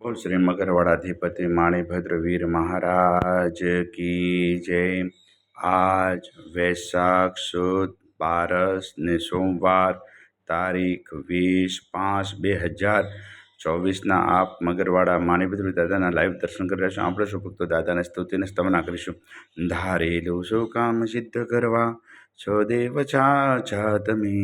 બોલ શ્રી મકરવાડાધિપતિ માણીભદ્ર વીર મહારાજ કી જય. આજ વૈશાખ સુદ બારસ ને સોમવાર તારીખ વીસ પાંચ બે હજાર ચોવીસના આપ મગરવાડા માણીભદ્ર દાદાના લાઈવ દર્શન કરી રહ્યા છો. આપણે શું ભક્તો દાદાને સ્તુતિને સ્તવના કરીશું? ધારેલું શું કામ સિદ્ધ કરવા છો દેવ છા તમે?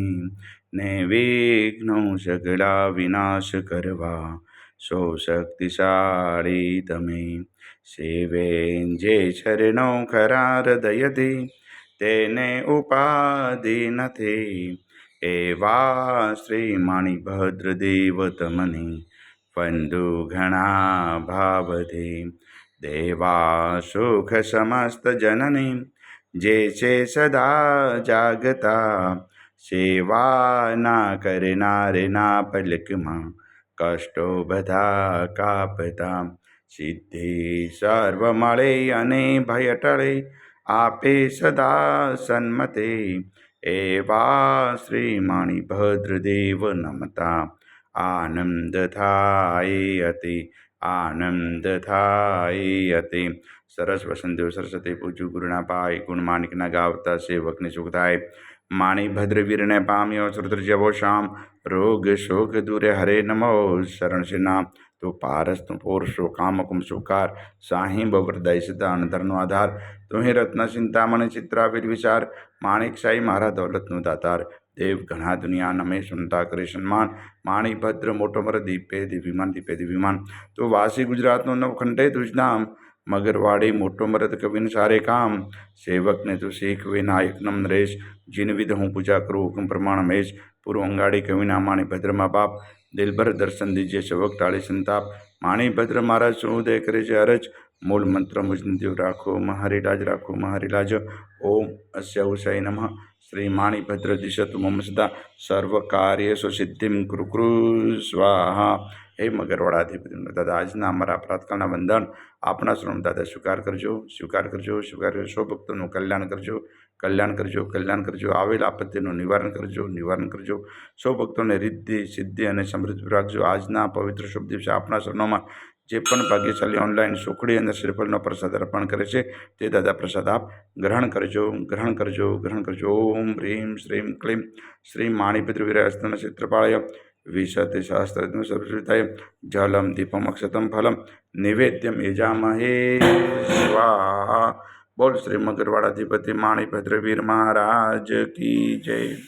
ને વિઘ્નો સગડા વિનાશ કરવા સો શક્તિશાળી તમે. સેવે જે શરણો ખરા હૃદયથી તેને ઉપાધિ નથી. એવા શ્રી માણીભદ્ર દેવ તમને વંદુ ઘણા ભાવથી. દેવા સુખ સમસ્ત જનની જે છે સદા જાગતા. સેવા ના કરનારના પલકમાં કષ્ટો બધા કાપતા. સિદ્ધિ સર્વ મળે અને ભય ટળે આપે સદા સન્મતે. એવા શ્રી માણીભદ્રદેવ નમતા. આનંદ થાય અતિ, આનંદ થાય અતિ. સરસ વસંતદેવ સરસ્વતી પૂજ્યું, ગુરુના પાય, ગુણ માણિકના ગાવતા સેવકને સુખ થાય. માણી ભદ્રવીરને પામ્યો શ્રુદ્ર જેવો શ્યામ રોગ, શોક દૂરે હરે નમો. શરણ છે નામ. તો પારસ તું પોરશો કામકુમ, સુકાર. સાહિં બવરદાય સદા અંતરનો આધાર. તું રત્ન, ચિંતામણ, ચિત્રાવીર, વિચાર. માણિક સાઈ મારા દોલતનું દાતાર. દેવ ઘણા દુનિયા નમે સુનતા કરે સન્માન. માણી ભદ્ર મોટો મર દીપે દિવ્યમાન દીપે દિવ્યમાન. તો વાસી ગુજરાતનો નવખંડે તુજનામ મગરવાડી મોટો મરદ કવિન સારે કામ સેવકને તું શીખવે નાયકનમ નરેશ જીન વિધ હું પૂજા કરું હુકમ પ્રમાણ મેશ પૂર્વ અંગાડી કવિના માણી ભદ્રમાં બાપ દિલભર દર્શન દીજે સેવક ટાળી સંતાપ માણી ભદ્ર મહારાજ શું ઉદય કરે છે અરજ મૂળ મંત્ર મુજનદેવ રાખો મહારીલાજ રાખો મહારીલાજ ઓમ અસ્ય ઉષય નમઃ શ્રી માણીભદ્ર દિશતુ મમ સદા સર્વ કાર્ય સિદ્ધિમ કૃકૃ સ્વાહા હે મગરવાડાધિપતિ દાદા, આજના અમારા પ્રાતકાળના વંદન આપણા શ્રમ દાદા, સ્વીકાર કરજો સ્વીકાર કરજો સ્વીકાર કરજો. સૌ ભક્તોનું કલ્યાણ કરજો કલ્યાણ કરજો કલ્યાણ કરજો. આવેલ આપત્તિનું નિવારણ કરજો નિવારણ કરજો. સૌ ભક્તોને રિદ્ધિ, સિદ્ધિ અને સમૃદ્ધિ રાખજો. આજના પવિત્ર શુભ દિવસે આપણા શરણોમાં જે પણ ભાગ્યશાળી ઓનલાઈન સુખડી અને શ્રીફળનો પ્રસાદ અર્પણ કરે છે, તે દાદા પ્રસાદ આપ ગ્રહણ કરજો ગ્રહણ કરજો ગ્રહણ કરજો. ઓમ હ્રીમ શ્રીમ, ક્લીમ. શ્રી માણીભદ્ર વિરાસ્તન ક્ષેત્રપાળય. વિશતિ શાસ્ત્રજ્ઞ સરસ્વતાય જલમ દીપમ અક્ષતમ ફલમ નિવેદ્યમ યજામહે સ્વાહા બોલ શ્રી મગરવાડાધિપતિ માણીભદ્ર વીર મહારાજ કી જય